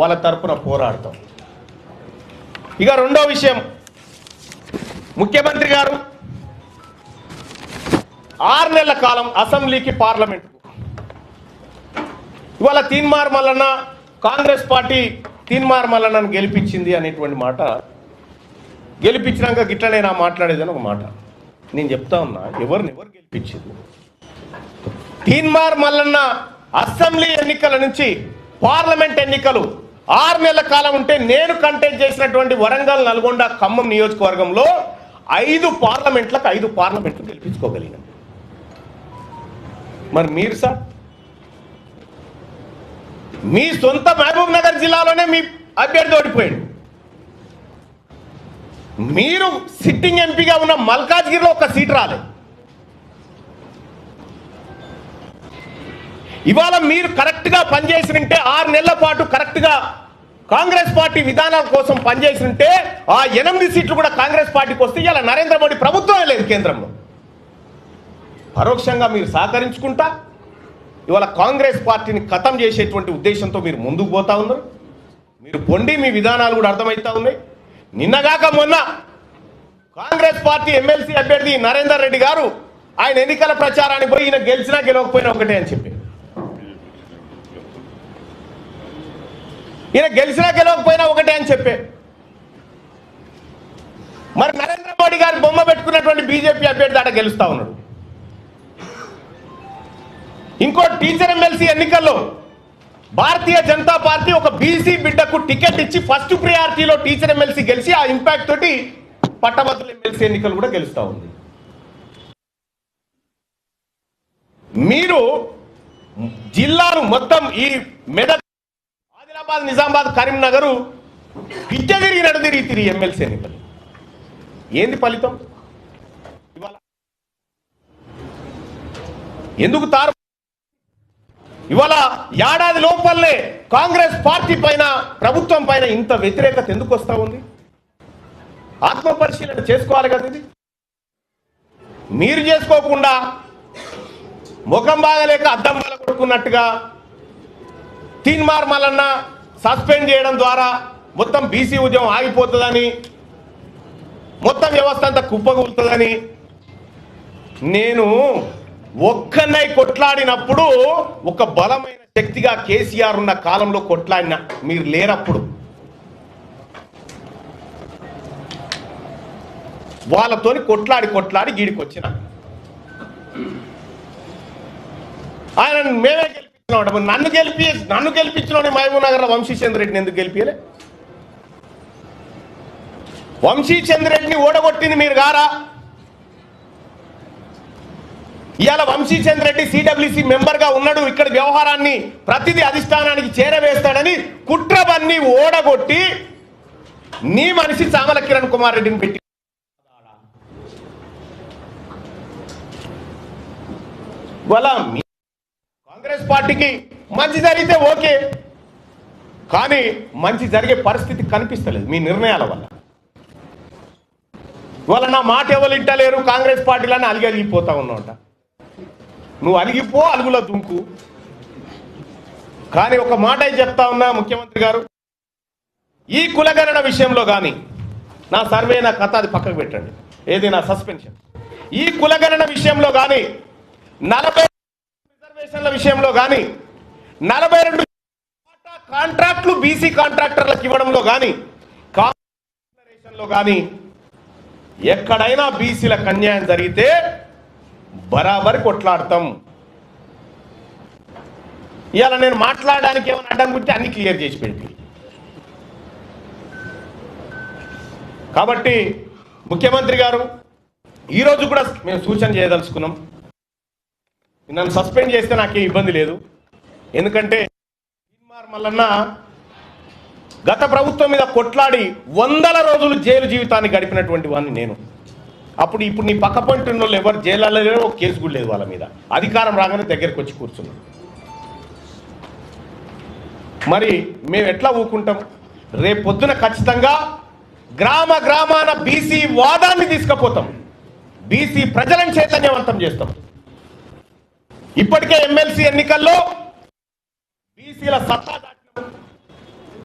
వాళ్ళ తరపున పోరాడతాం. ఇక రెండో విషయం ముఖ్యమంత్రి గారు ఆరు నెలల కాలం అసెంబ్లీకి పార్లమెంట్. ఇవాళ తీన్మార్ మల్లన్న కాంగ్రెస్ పార్టీ తీన్మార్ మల్లన్నను గెలిపించింది అనేటువంటి మాట గెలిపించినాక గిట్లనే నా మాట్లాడేదని ఒక మాట. నేను చెప్తా ఉన్నా ఎవరిని ఎవరు గెలిపించింది? తీన్మార్ మల్లన్న అసెంబ్లీ ఎన్నికల నుంచి పార్లమెంట్ ఎన్నికలు ఆరు నెలల కాలం ఉంటే నేను కంటెక్ట్ చేసినటువంటి వరంగల్ నల్గొండ ఖమ్మం నియోజకవర్గంలో ఐదు పార్లమెంట్లకు ఐదు పార్లమెంట్లు గెలిపించుకోగలిగిన. మరి మీరు సార్? మీ సొంత మహబూబ్ నగర్ జిల్లాలోనే మీ అభ్యర్థి ఓడిపోయాడు. మీరు సిట్టింగ్ ఎంపీగా ఉన్న మల్కాజ్గిరిలో ఒక సీట్ రాలేదు. ఇవాళ మీరు కరెక్ట్గా పనిచేసినంటే ఆరు నెలల పాటు కరెక్ట్గా కాంగ్రెస్ పార్టీ విధానాల కోసం పనిచేసినంటే ఆ ఎనిమిది సీట్లు కూడా కాంగ్రెస్ పార్టీకి వస్తే ఇలా నరేంద్ర మోడీ ప్రభుత్వమే లేదు కేంద్రంలో. పరోక్షంగా మీరు సహకరించుకుంటా ఇవాళ కాంగ్రెస్ పార్టీని ఖతం చేసేటువంటి ఉద్దేశంతో మీరు ముందుకు పోతా ఉన్నారు. మీరు పొండి మీ విధానాలు కూడా అర్థమవుతా ఉన్నాయి. నిన్నగాక మొన్న కాంగ్రెస్ పార్టీ ఎమ్మెల్సీ అభ్యర్థి నరేందర్ రెడ్డి గారు ఆయన ఎన్నికల ప్రచారానికి పోయి ఈయన గెలిచినా గెలవకపోయినా ఒకటే అని చెప్పి ఈయన గెలిచినా గెలవకపోయినా ఒకటే అని చెప్పే. మరి నరేంద్ర మోడీ గారి బొమ్మ పెట్టుకున్నటువంటి బీజేపీ అభ్యర్థి ఆట గెలుస్తా ఉన్నాడు. ఇంకో టీచర్ ఎమ్మెల్సీ ఎన్నికల్లో భారతీయ జనతా పార్టీ ఒక బీసీ బిడ్డకు టికెట్ ఇచ్చి ఫస్ట్ ప్రియారిటీలో టీచర్ ఎమ్మెల్సీ గెలిచి ఆ ఇంపాక్ట్ తోటి పట్టభద్రుల ఎమ్మెల్సీ ఎన్నికలు కూడా గెలుస్తా ఉంది. మీరు జిల్లాను మొత్తం ఈ మెదక్ హైదరాబాద్ నిజామాబాద్ కరీంనగర్ పిచ్చ తిరిగినట్టు తిరిగి తిరిగి ఎమ్మెల్సీ ఎన్నికలు. ఏంది ఫలితం? ఇవాళ ఎందుకు తారు? ఇవాళ ఏడాది లోపలనే కాంగ్రెస్ పార్టీ పైన ప్రభుత్వం పైన ఇంత వ్యతిరేకత ఎందుకు వస్తా ఉంది? ఆత్మపరిశీలన చేసుకోవాలి కదా ఇది. మీరు చేసుకోకుండా ముఖం బాగలేక అద్దం వల్ల కొడుకున్నట్టుగా తీన్మార్ మల్లన్న సస్పెండ్ చేయడం ద్వారా మొత్తం బీసీ ఉద్యమం ఆగిపోతుందని మొత్తం వ్యవస్థ అంతా కుప్పగూలుతుందని నేను ఒక్కనై కొట్లాడినప్పుడు ఒక బలమైన శక్తిగా కేసీఆర్ ఉన్న కాలంలో కొట్లాడిన మీరు లేనప్పుడు వాళ్ళతోని కొట్లాడి కొట్లాడి గీడికి వచ్చిన ఆయన మేమే గెలిపించినాం నన్ను గెలిపి నన్ను గెలిపించినోడే మహబూబ్ వంశీచంద్రెడ్డిని ఎందుకు గెలిపించలే వంశీచంద్రెడ్డిని ఓడగొట్టింది మీరు గారా ఇవాళ వంశీచంద్రెడ్డి సిడబ్ల్యూసి మెంబర్గా ఉన్నాడు ఇక్కడ వ్యవహారాన్ని ప్రతిదీ అధిష్టానానికి చేరవేస్తాడని కుట్రవన్నీ ఓడగొట్టి నీ మనిషి చామల కిరణ్ కుమార్ రెడ్డిని పెట్టి వాళ్ళ కాంగ్రెస్ పార్టీకి మంచి జరిగితే ఓకే. కానీ మంచి జరిగే పరిస్థితి కనిపిస్తలేదు మీ నిర్ణయాల వల్ల. ఇవాళ నా మాట ఎవరు ఇంటలేరు? కాంగ్రెస్ పార్టీలని అలిగి అలిగిపోతా ఉన్నావుట. నువ్వు అలిగిపో అలుగులో దుంకు. కానీ ఒక మాట చెప్తా ఉన్నా ముఖ్యమంత్రి గారు? ఈ కులగణన విషయంలో కానీ నా సర్వే నా కథ అది పక్కకు పెట్టండి. ఏది నా సస్పెన్షన్. ఈ కులగణన విషయంలో కానీ నలభై రిజర్వేషన్ల విషయంలో కానీ నలభై రెండు కాంట్రాక్ట్లు బీసీ కాంట్రాక్టర్లకు ఇవ్వడంలో కానీ కాంగ్రెస్ కానీ ఎక్కడైనా బీసీలకు అన్యాయం జరిగితే బరాబర్ కొట్లాడతాం. ఇవాళ నేను మాట్లాడడానికి ఏమైనా అడ్డంకుంటే అన్ని క్లియర్ చేసి పెట్టి కాబట్టి ముఖ్యమంత్రి గారు ఈరోజు కూడా మేము సూచన చేయదలుచుకున్నాం. నన్ను సస్పెండ్ చేస్తే నాకేం ఇబ్బంది లేదు. ఎందుకంటే మల్లన్న గత ప్రభుత్వం మీద కొట్లాడి వందల రోజులు జైలు జీవితాన్ని గడిపినటువంటి వాడిని నేను. అప్పుడు ఇప్పుడు నీ పక్క పొంటి ఉన్న వాళ్ళు ఎవరు జైలలో ఒక కేసు కూడా లేదు వాళ్ళ మీద. అధికారం రాగానే దగ్గరికి వచ్చి కూర్చున్నాం. మరి మేము ఎట్లా ఊకుంటాం? రేపు పొద్దున ఖచ్చితంగా గ్రామ గ్రామాన బీసీ వాదాన్ని తీసుకుపోతాం. బీసీ ప్రజలను చైతన్యవంతం చేస్తాం. ఇప్పటికే ఎమ్మెల్సీ ఎన్నికల్లో బీసీల సత్తా